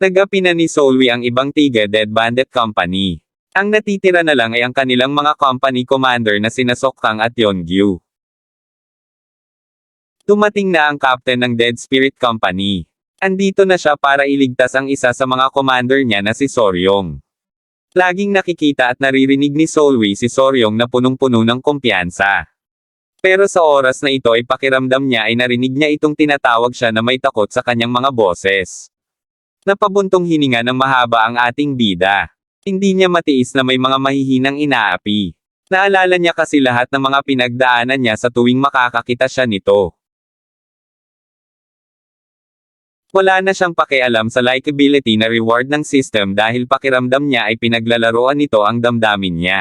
Nagapi na ni Solwi ang ibang tiga Dead Bandit Company. Ang natitira na lang ay ang kanilang mga company commander na sina Sokkang at Yeongyu. Dumating na ang captain ng Dead Spirit Company. Andito na siya para iligtas ang isa sa mga commander niya na si Soryong. Laging nakikita at naririnig ni Solwi si Soryong na punong-puno ng kumpiyansa. Pero sa oras na ito ay pakiramdam niya ay narinig niya itong tinatawag siya na may takot sa kanyang mga boses. Napabuntong hininga ng mahaba ang ating bida. Hindi niya matiis na may mga mahihinang inaapi. Naalala niya kasi lahat ng mga pinagdaanan niya sa tuwing makakakita siya nito. Wala na siyang pakialam sa likability na reward ng system dahil pakiramdam niya ay pinaglalaroan nito ang damdamin niya.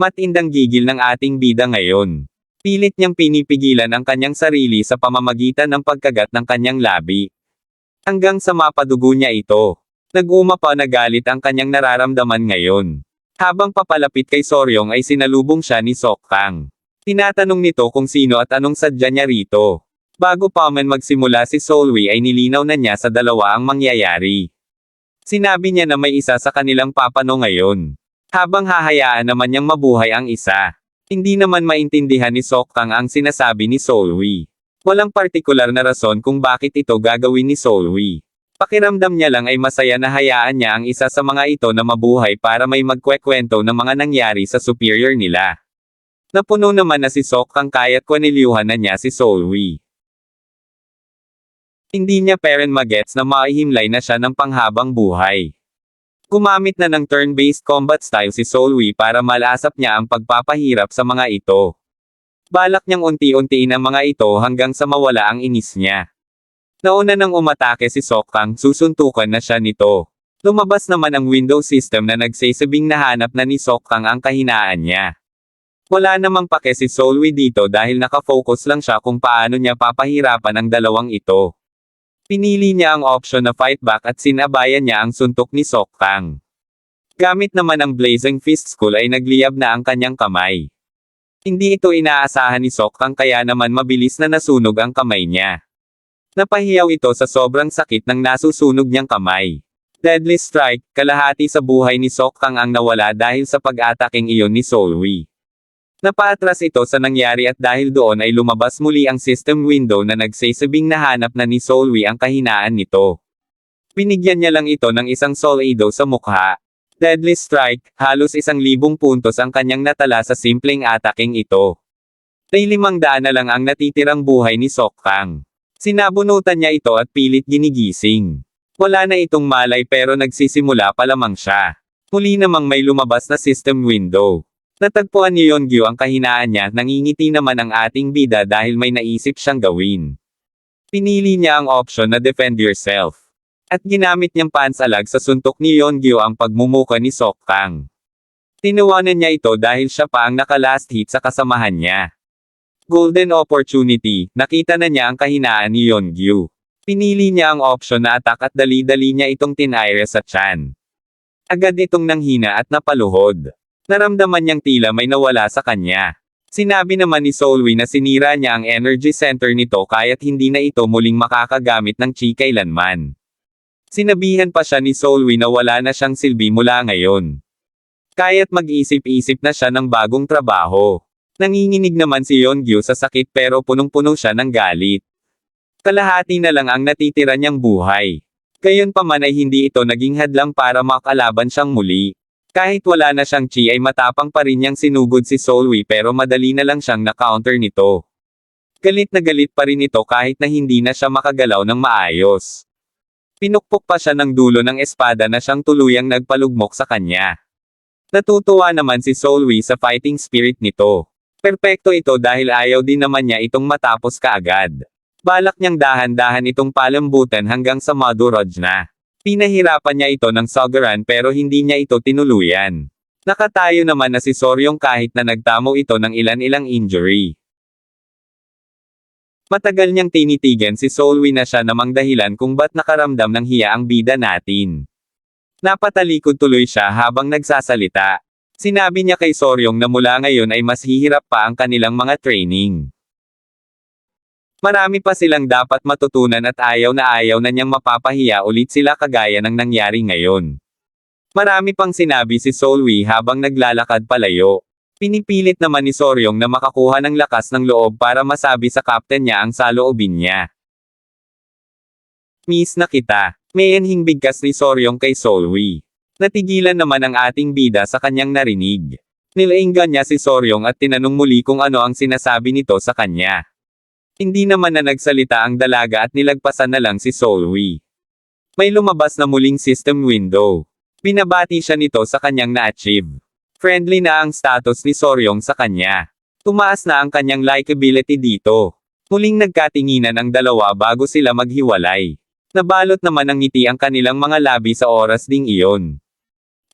Matindang gigil ng ating bida ngayon. Pilit niyang pinipigilan ang kanyang sarili sa pamamagitan ng pagkagat ng kanyang labi. Hanggang sa mapadugo niya ito. Nag-uma pa na galit ang kanyang nararamdaman ngayon. Habang papalapit kay Soryong ay sinalubong siya ni Sokkang. Tinatanong nito kung sino at anong sadya niya rito. Bago pa man magsimula si Solwi ay nilinaw na niya sa dalawa ang mangyayari. Sinabi niya na may isa sa kanilang papano ngayon. Habang hahayaan naman niyang mabuhay ang isa. Hindi naman maintindihan ni Sokkang ang sinasabi ni Solwi. Walang partikular na rason kung bakit ito gagawin ni Solwi. Pakiramdam niya lang ay masaya na hayaan niya ang isa sa mga ito na mabuhay para may magkwekwento ng mga nangyari sa superior nila. Napuno naman na si Sokkang kaya't kwanilyuhan na niya si Solwi. Hindi niya peren magets na maihimlay na siya ng panghabang buhay. Gumamit na ng turn-based combat style si Solwi para malasap niya ang pagpapahirap sa mga ito. Balak niyang unti-untiin ang mga ito hanggang sa mawala ang inis niya. Nauna nang umatake si Sokkang, susuntukan na siya nito. Lumabas naman ang window system na nagsasabing nahanap na ni Sokkang ang kahinaan niya. Wala namang pake si Solwi dito dahil nakafocus lang siya kung paano niya papahirapan ang dalawang ito. Pinili niya ang option na fight back at sinabayan niya ang suntok ni Sokkang. Gamit naman ang Blazing Fist School ay nagliyab na ang kanyang kamay. Hindi ito inaasahan ni Sokkang kaya naman mabilis na nasunog ang kamay niya. Napahiyaw ito sa sobrang sakit ng nasusunog niyang kamay. Deadly strike, kalahati sa buhay ni Sokkang ang nawala dahil sa pag-ataking iyon ni Solwi. Napaatras ito sa nangyari at dahil doon ay lumabas muli ang system window na nagsasabing nahanap na ni Solwi ang kahinaan nito. Binigyan niya lang ito ng isang Solado sa mukha. Deadly strike, halos isang libong puntos ang kanyang natala sa simpleng ataking ito. Tay limang daan na lang ang natitirang buhay ni Sokkang. Sinabunutan niya ito at pilit ginigising. Wala na itong malay pero nagsisimula pa lamang siya. Muli namang may lumabas na system window. Natagpuan ni Yeongyu ang kahinaan niya, nangingiti naman ang ating bida dahil may naisip siyang gawin. Pinili niya ang option na defend yourself. At ginamit niyang pansalag sa suntok ni Yeongyu ang pagmumuka ni Sokkang. Tinawanan niya ito dahil siya pa ang naka-last hit sa kasamahan niya. Golden opportunity, nakita na niya ang kahinaan ni Yeongyu. Pinili niya ang option na attack at dali-dali niya itong tinaire sa chan. Agad itong nanghina at napaluhod. Naramdaman niyang tila may nawala sa kanya. Sinabi naman ni Solwi na sinira niya ang energy center nito kaya't hindi na ito muling makakagamit ng chi kailanman. Sinabihan pa siya ni Solwi na wala na siyang silbi mula ngayon. Kaya't mag-isip-isip na siya ng bagong trabaho. Nanginginig naman si Yeongyu sa sakit pero punong-puno siya ng galit. Kalahati na lang ang natitira niyang buhay. Gayon pa man ay hindi ito naging hadlang para makalaban siyang muli. Kahit wala na siyang chi ay matapang pa rin niyang sinugod si Solwi pero madali na lang siyang na-counter nito. Galit na galit pa rin ito kahit na hindi na siya makagalaw ng maayos. Pinukpok pa siya ng dulo ng espada na siyang tuluyang nagpalugmok sa kanya. Natutuwa naman si Solwi sa fighting spirit nito. Perpekto ito dahil ayaw din naman niya itong matapos kaagad. Balak niyang dahan-dahan itong palambutan hanggang sa Maduraj na. Pinahirapan niya ito ng Sogaran pero hindi niya ito tinuluyan. Nakatayo naman na si Soryong kahit na nagtamo ito ng ilan-ilang injury. Matagal niyang tinitigan si Solwi na siya namang dahilan kung ba't nakaramdam ng hiya ang bida natin. Napatalikod tuloy siya habang nagsasalita. Sinabi niya kay Soryong na mula ngayon ay mas hihirap pa ang kanilang mga training. Marami pa silang dapat matutunan at ayaw na ayaw na niyang mapapahiya ulit sila kagaya ng nangyari ngayon. Marami pang sinabi si Solwi habang naglalakad palayo. Pinipilit naman ni Soryong na makakuha ng lakas ng loob para masabi sa kapten niya ang saloobin niya. Miss na kita. May enhing bigkas ni Soryong kay Solwi. Natigilan naman ang ating bida sa kanyang narinig. Nilainggan niya si Soryong at tinanong muli kung ano ang sinasabi nito sa kanya. Hindi naman na nagsalita ang dalaga at nilagpasan na lang si Solwi. May lumabas na muling system window. Binabati siya nito sa kanyang na-achieve. Friendly na ang status ni Soryong sa kanya. Tumaas na ang kanyang likability dito. Muling nagkatinginan ang dalawa bago sila maghiwalay. Nabalot naman ng ngiti ang kanilang mga labi sa oras ding iyon.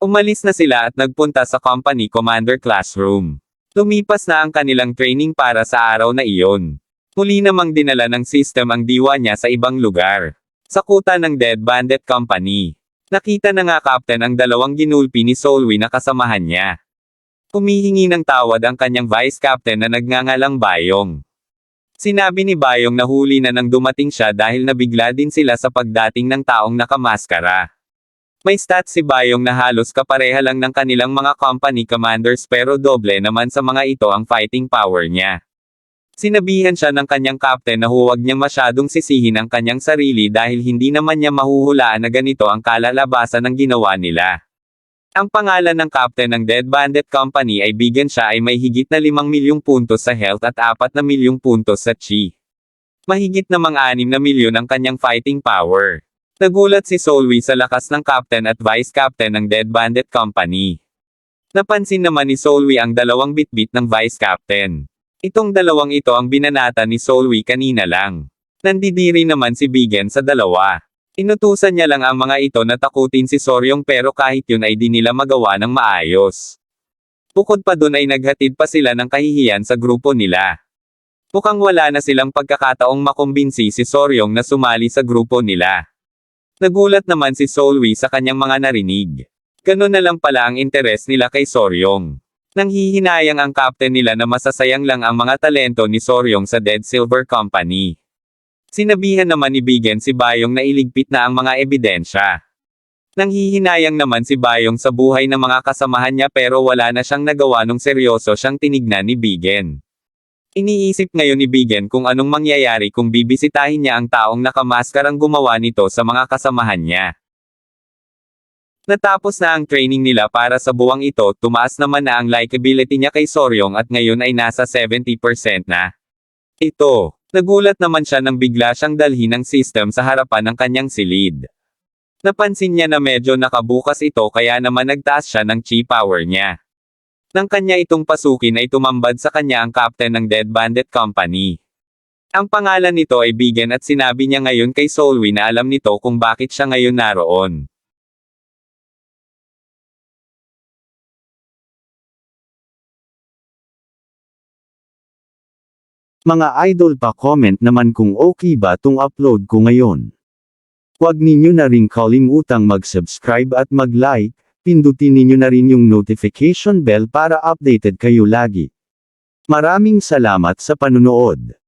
Umalis na sila at nagpunta sa company commander classroom. Lumipas na ang kanilang training para sa araw na iyon. Muli namang dinala ng system ang diwa niya sa ibang lugar. Sa kuta ng Dead Bandit Company. Nakita na nga captain ang dalawang ginulpi ni Solwi na kasamahan niya. Humihingi ng tawad ang kanyang vice captain na nagngangalang Bayong. Sinabi ni Bayong na huli na nang dumating siya dahil nabigla din sila sa pagdating ng taong nakamaskara. May stats si Bayong na halos kapareha lang ng kanilang mga company commanders pero doble naman sa mga ito ang fighting power niya. Sinabihan siya ng kanyang captain na huwag niyang masyadong sisihin ang kanyang sarili dahil hindi naman niya mahuhulaan na ganito ang kalalabasan ng ginawa nila. Ang pangalan ng captain ng Dead Bandit Company ay bigyan siya ay may higit na 5 milyong puntos sa health at 4 na milyong puntos sa chi. Mahigit namang 6 na milyon ang kanyang fighting power. Nagulat si Solwi sa lakas ng captain at vice captain ng Dead Bandit Company. Napansin naman ni Solwi ang dalawang bitbit ng vice captain. Itong dalawang ito ang binanata ni Solwi kanina lang. Nandidiri naman si Bigen sa dalawa. Inutusan niya lang ang mga ito na takutin si Soryong pero kahit yun ay di nila magawa ng maayos. Bukod pa dun ay naghatid pa sila ng kahihiyan sa grupo nila. Mukhang wala na silang pagkakataong makumbinsi si Soryong na sumali sa grupo nila. Nagulat naman si Solwi sa kanyang mga narinig. Ganun na lang pala ang interes nila kay Soryong. Nanghihinayang ang captain nila na masasayang lang ang mga talento ni Soryong sa Dead Silver Company. Sinabihan naman ni Bigen si Bayong na iligpit na ang mga ebidensya. Nanghihinayang naman si Bayong sa buhay ng mga kasamahan niya pero wala na siyang nagawa nung seryoso siyang tinignan ni Bigen. Iniisip ngayon ni Bigen kung anong mangyayari kung bibisitahin niya ang taong nakamaskarang gumawa nito sa mga kasamahan niya. Natapos na ang training nila para sa buwang ito, tumaas naman na ang likability niya kay Soryong at ngayon ay nasa 70% na. Ito, nagulat naman siya nang bigla siyang dalhin ng system sa harapan ng kanyang silid. Napansin niya na medyo nakabukas ito kaya naman nagtaas siya ng chi power niya. Nang kanya itong pasukin ay tumambad sa kanya ang captain ng Dead Bandit Company. Ang pangalan nito ay Bigen at sinabi niya ngayon kay Solwi na alam nito kung bakit siya ngayon naroon. Mga idol pa comment naman kung okay ba tong upload ko ngayon. Huwag ninyo na rin kalimutang mag-subscribe at mag-like, pindutin ninyo na rin yung notification bell para updated kayo lagi. Maraming salamat sa panunood.